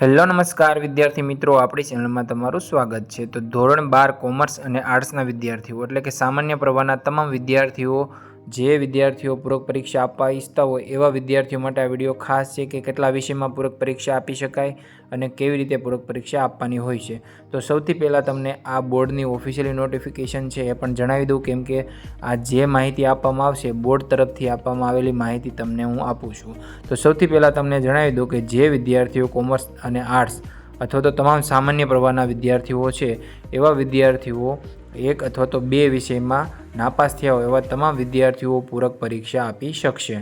Hello, નમસ્કાર વિદ્યાર્થી મિત્રો, આપણી ચેનલમાં તમારું સ્વાગત છે. તો ધોરણ બાર કોમર્સ અને આર્ટ્સના વિદ્યાર્થીઓ, એટલે કે સામાન્ય પ્રવાહના તમામ વિદ્યાર્થીઓ જે વિદ્યાર્થીઓ પૂરક પરીક્ષા આપવા ઈચ્છતા હોય એવા વિદ્યાર્થીઓ માટે આ વીડિયો ખાસ છે કે કેટલા વિષયમાં પૂરક પરીક્ષા આપી શકાય અને કેવી રીતે પૂરક પરીક્ષા આપવાની હોય છે. તો સૌથી પહેલાં તમને આ બોર્ડની ઓફિશિયલી નોટિફિકેશન છે એ પણ જણાવી દઉં કેમ કે આ જે માહિતી આપવામાં આવશે બોર્ડ તરફથી આપવામાં આવેલી માહિતી તમને હું આપું છું. તો સૌથી પહેલાં તમને જણાવી દઉં કે જે વિદ્યાર્થીઓ કોમર્સ અને આર્ટ્સ અથવા તો તમામ સામાન્ય પ્રવાહના વિદ્યાર્થીઓ છે એવા વિદ્યાર્થીઓ એક અથવા તો બે વિષયમાં નાપાસ થયા હોય એવા તમામ વિદ્યાર્થીઓ પૂરક પરીક્ષા આપી શકશે.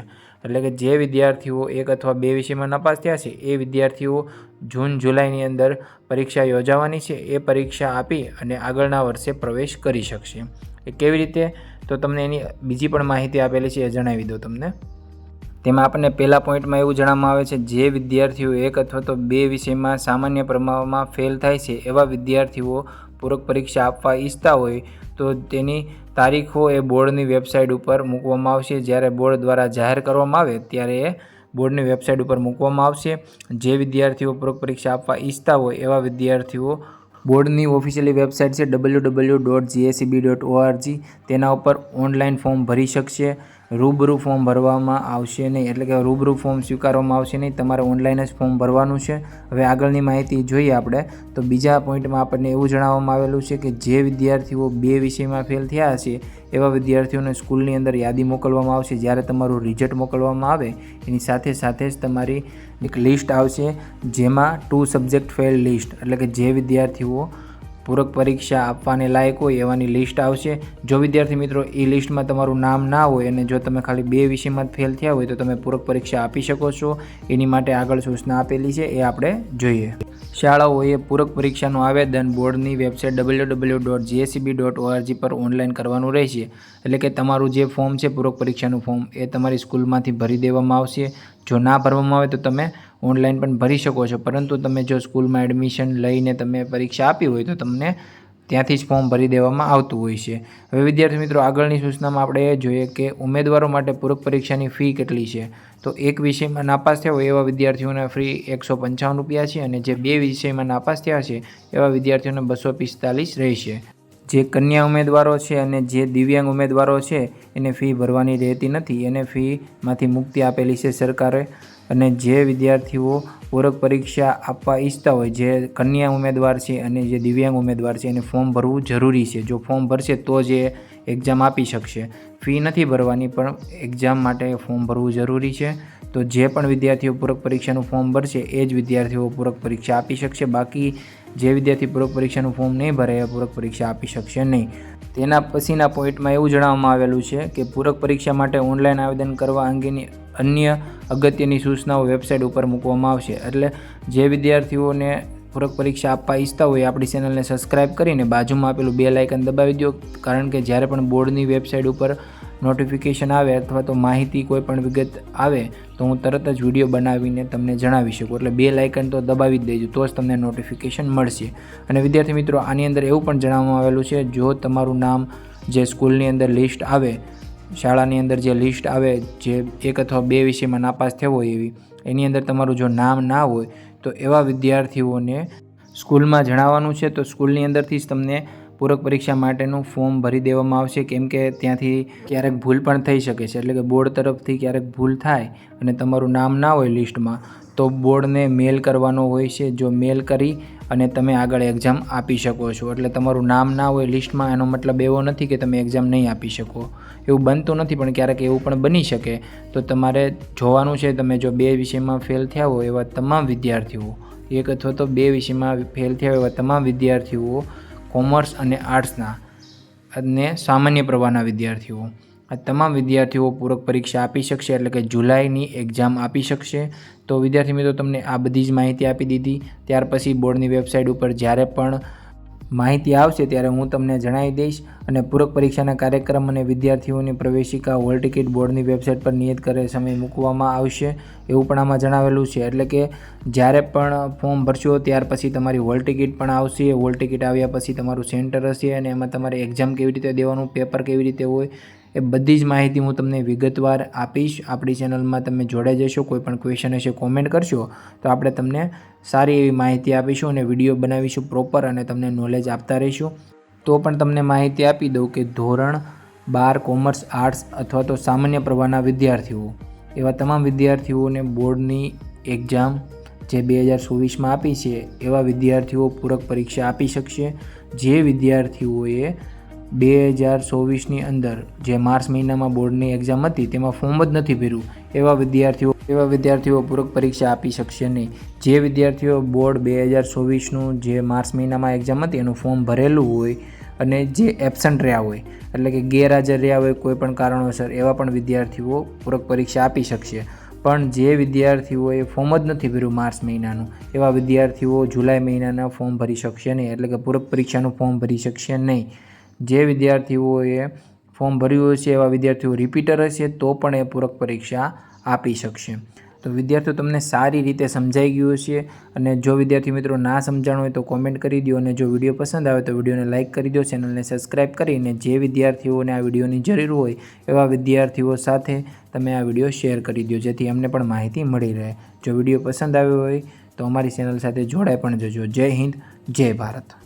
એટલે કે જે વિદ્યાર્થીઓ એક અથવા બે વિષયમાં નાપાસ થયા છે, એ વિદ્યાર્થીઓ જૂન જુલાઈની અંદર પરીક્ષા યોજાવાની છે, એ પરીક્ષા આપી અને આગળના વર્ષે પ્રવેશ કરી શકશે. એ કેવી રીતે? તો તમને એની બીજી પણ માહિતી આપેલી છે, એ જણાવી દઉં તમને. તેમાં આપણને પહેલા પોઈન્ટમાં એવું જણાવવામાં આવે છે, જે વિદ્યાર્થીઓ એક અથવા તો બે વિષયમાં સામાન્ય પ્રમાણમાં ફેલ થાય છે, એવા વિદ્યાર્થીઓ પૂરક પરીક્ષા આપવા ઈચ્છતા હોય, તો તેની તારીખો એ બોર્ડની વેબસાઇટ ઉપર મૂકવામાં આવશે. જ્યારે બોર્ડ દ્વારા જાહેર કરવામાં આવે, ત્યારે એ બોર્ડની વેબસાઇટ ઉપર મૂકવામાં આવશે. જે વિદ્યાર્થીઓ પૂરક પરીક્ષા આપવા ઈચ્છતા હોય, એવા વિદ્યાર્થીઓ બોર્ડની ઓફિશિયલી વેબસાઇટ છે W W dot GSEB dot ORG તેના ઉપર ઓનલાઈન ફોર્મ ભરી શકશે. રૂબરૂ ફોર્મ ભરવામાં આવશે નહીં. એટલે કે રૂબરૂ ફોર્મ સ્વીકારવામાં આવશે નહીં. તમારે ઓનલાઈન જ ફોર્મ ભરવાનું છે. હવે આગળની માહિતી જોઈએ આપણે. તો બીજા પોઈન્ટમાં આપણને એવું જણાવવામાં આવેલું છે કે જે વિદ્યાર્થીઓ બે વિષયમાં ફેલ થયા છે એવા વિદ્યાર્થીઓને સ્કૂલની અંદર યાદી મોકલવામાં આવશે. જ્યારે તમારું રિઝલ્ટ મોકલવામાં આવે, એની સાથે સાથે જ તમારી એક લિસ્ટ આવશે, જેમાં ટુ સબ્જેક્ટ ફેલ લિસ્ટ. એટલે કે જે વિદ્યાર્થીઓ પૂરક પરીક્ષા આપવાને લાયક હોય એવાની લિસ્ટ આવશે. જો વિદ્યાર્થી મિત્રો એ લિસ્ટમાં તમારું નામ ના હોય અને જો તમે ખાલી બે વિષયમાં ફેલ થયા હોય તો તમે પૂરક પરીક્ષા આપી શકો છો. એની માટે આગળ સૂચના આપેલી છે, એ આપણે જોઈએ. શાળાઓએ પૂરક પરીક્ષાનું આવેદન બોર્ડની website W W dot GSEB dot ORG પર ઓનલાઈન કરવાનું રહેશે. એટલે કે તમારું જે ફોર્મ છે, પૂરક પરીક્ષાનું ફોર્મ, એ તમારી સ્કૂલમાંથી ભરી દેવામાં આવશે. જો ના ભરવામાં આવે તો તમે ઓનલાઈન પણ ભરી શકો છો. પરંતુ તમે જો સ્કૂલમાં એડમિશન લઈને તમે પરીક્ષા આપી હોય તો તમને ત્યાંથી જ ફોર્મ ભરી દેવામાં આવતું હોય છે. હવે વિદ્યાર્થી મિત્રો, આગળની સૂચનામાં આપણે જોઈએ કે ઉમેદવારો માટે પૂરક પરીક્ષાની ફી કેટલી છે? તો એક વિષયમાં નાપાસ થયા હોય એવા વિદ્યાર્થીઓને ફ્રી એકસો પંચાવન રૂપિયા છે અને જે બે વિષયમાં નાપાસ થયા છે એવા વિદ્યાર્થીઓને બસો પિસ્તાલીસ રહેશે. જે કન્યા ઉમેદવારો છે અને જે દિવ્યાંગ ઉમેદવારો છે, એને ફી ભરવાની રહેતી નથી. એને ફીમાંથી મુક્તિ આપેલી છે સરકારે અને જે વિદ્યાર્થીઓ પૂરક પરીક્ષા આપવા ઈચ્છતા હોય, જે કન્યા ઉમેદવાર છે અને જે દિવ્યાંગ ઉમેદવાર છે, એને ફોર્મ ભરવું જરૂરી છે. જો ફોર્મ ભરશે તો જ એ એક્ઝામ આપી શકશે. ફી નથી ભરવાની, પણ એક્ઝામ માટે ફોર્મ ભરવું જરૂરી છે. તો જે પણ વિદ્યાર્થીઓ પૂરક પરીક્ષાનું ફોર્મ ભરશે, એ જ વિદ્યાર્થીઓ પૂરક પરીક્ષા આપી શકશે. બાકી જે વિદ્યાર્થી પૂરક પરીક્ષાનું ફોર્મ નહીં ભરે, એ પૂરક પરીક્ષા આપી શકશે નહીં. તેના પછીના પોઈન્ટમાં એવું જણાવવામાં આવેલું છે કે પૂરક પરીક્ષા માટે ઓનલાઈન આવેદન કરવા અંગેની અન્ય અગત્યની સૂચનાઓ વેબસાઇટ ઉપર મૂકવામાં આવશે. એટલે જે વિદ્યાર્થીઓને પૂરક પરીક્ષા આપવા ઈચ્છતા હોય આપણી ચેનલને સબસ્ક્રાઇબ કરીને બાજુમાં આપેલું બે લાઇકન દબાવી દો, કારણ કે જ્યારે પણ બોર્ડની વેબસાઇટ ઉપર નોટિફિકેશન આવે અથવા તો માહિતી કોઈ પણ વિગત આવે, તો હું તરત જ વીડિયો બનાવીને તમને જણાવી શકું. એટલે બે લાઇકન તો દબાવી જ દેજો, તો જ તમને નોટિફિકેશન મળશે. અને વિદ્યાર્થી મિત્રો, આની અંદર એવું પણ જણાવવામાં આવેલું છે, જો તમારું નામ જે સ્કૂલની અંદર લિસ્ટ આવે, શાળાની અંદર જે લિસ્ટ આવે, જે એક અથવા બે વિષયમાં નાપાસ થયો હોય એવી, એની અંદર તમારું જો નામ ના હોય તો એવા વિદ્યાર્થીઓને સ્કૂલમાં જણાવવાનું છે, તો સ્કૂલની અંદરથી જ તમને પૂરક પરીક્ષા માટેનું ફોર્મ ભરી દેવામાં આવશે. કેમ કે ત્યાંથી ક્યારેક ભૂલ પણ થઈ શકે છે, એટલે કે બોર્ડ તરફથી ક્યારેક ભૂલ થાય અને તમારું નામ ના હોય લિસ્ટમાં, તો બોર્ડને મેલ કરવાનો હોય છે. જો મેલ કરી અને તમે આગળ એક્ઝામ આપી શકો છો. એટલે તમારું નામ ના હોય લિસ્ટમાં, એનો મતલબ એવો નથી કે તમે એક્ઝામ નહીં આપી શકો. એવું બનતું નથી, પણ ક્યારેક એવું પણ બની શકે. તો તમારે જોવાનું છે, તમે જો બે વિષયમાં ફેલ થયા હો એવા તમામ વિદ્યાર્થીઓ, એક અથવા તો બે વિષયમાં ફેલ થયા એવા તમામ વિદ્યાર્થીઓ કોમર્સ અને આર્ટ્સના અને સામાન્ય પ્રવાહના વિદ્યાર્થીઓ. આ તમામ વિદ્યાર્થીઓ પૂરક પરીક્ષા આપી શકશે, એટલે કે જુલાઈની એક્ઝામ આપી શકશે. તો વિદ્યાર્થી મિત્રો, તમને આ બધી જ માહિતી આપી દીધી. ત્યાર પછી બોર્ડની વેબસાઇટ ઉપર જ્યારે પણ માહિતી આવશે ત્યારે હું તમને જણાવી દઈશ અને પૂરક પરીક્ષાના કાર્યક્રમ અને વિદ્યાર્થીઓની પ્રવેશિકા હોલ ટિકિટ બોર્ડની વેબસાઇટ પર નિયત કરે સમય મૂકવામાં આવશે એવું પણ આમાં જણાવેલું છે. એટલે કે જ્યારે પણ ફોર્મ ભરશો ત્યાર પછી તમારી હોલ ટિકિટ પણ આવશે. હોલ ટિકિટ આવ્યા પછી તમારું સેન્ટર હશે અને એમાં તમારે એક્ઝામ કેવી રીતે દેવાનું પેપર કેવી રીતે હોય એ બધી જ માહિતી હું તમને વિગતવાર આપીશ. આપણી ચેનલમાં તમે જોડાઈ જશો, કોઈ પણ ક્વેશ્ચન હશે કોમેન્ટ કરશો, તો આપણે તમને સારી એવી માહિતી આપીશું અને વીડિયો બનાવીશું પ્રોપર અને તમને નોલેજ આપતા રહીશું. તો પણ તમને માહિતી આપી દઉં કે ધોરણ બાર કોમર્સ આર્ટ્સ અથવા તો સામાન્ય પ્રવાહના વિદ્યાર્થીઓ, એવા તમામ વિદ્યાર્થીઓને બોર્ડની એક્ઝામ જે બે હજાર ચોવીસમાં આપી છે, એવા વિદ્યાર્થીઓ પૂરક પરીક્ષા આપી શકશે. જે વિદ્યાર્થીઓએ બે હજાર ચોવીસની અંદર જે માર્ચ મહિનામાં બોર્ડની એક્ઝામ હતી, તેમાં ફોર્મ જ નથી ભર્યું. એવા વિદ્યાર્થીઓ એવા વિદ્યાર્થીઓ પૂરક પરીક્ષા આપી શકશે નહીં. જે વિદ્યાર્થીઓ બોર્ડ બે હજાર ચોવીસનું જે માર્ચ મહિનામાં એક્ઝામ હતી, એનું ફોર્મ ભરેલું હોય અને જે એબસન્ટ રહ્યા હોય, એટલે કે ગેરહાજર રહ્યા હોય કોઈ પણ કારણોસર, એવા પણ વિદ્યાર્થીઓ પૂરક પરીક્ષા આપી શકશે. પણ જે વિદ્યાર્થીઓએ ફોર્મ જ નથી ભર્યું માર્ચ મહિનાનું, એવા વિદ્યાર્થીઓ જુલાઈ મહિનાના ફોર્મ ભરી શકશે નહીં, એટલે કે પૂરક પરીક્ષાનું ફોર્મ ભરી શકશે નહીં. જે વિદ્યાર્થીઓએ ફોર્મ ભર્યું હશે એવા વિદ્યાર્થીઓ રિપીટર હશે, તો પણ એ પૂરક પરીક્ષા આપી શકશે. તો વિદ્યાર્થીઓ તમને સારી રીતે સમજાઈ ગયું હશે અને જો વિદ્યાર્થી મિત્રો ના સમજાણું હોય તો કોમેન્ટ કરી દો અને જો વીડિયો પસંદ આવે તો વિડીયોને લાઇક કરી દો ચેનલને સબસ્ક્રાઈબ કરીને જે વિદ્યાર્થીઓને આ વિડીયોની જરૂર હોય એવા વિદ્યાર્થીઓ સાથે તમે આ વીડિયો શેર કરી દો, જેથી અમને પણ માહિતી મળી રહે. જો વીડિયો પસંદ આવ્યો હોય તો અમારી ચેનલ સાથે જોડાઈ પણ જજો. જય હિન્દ, જય ભારત.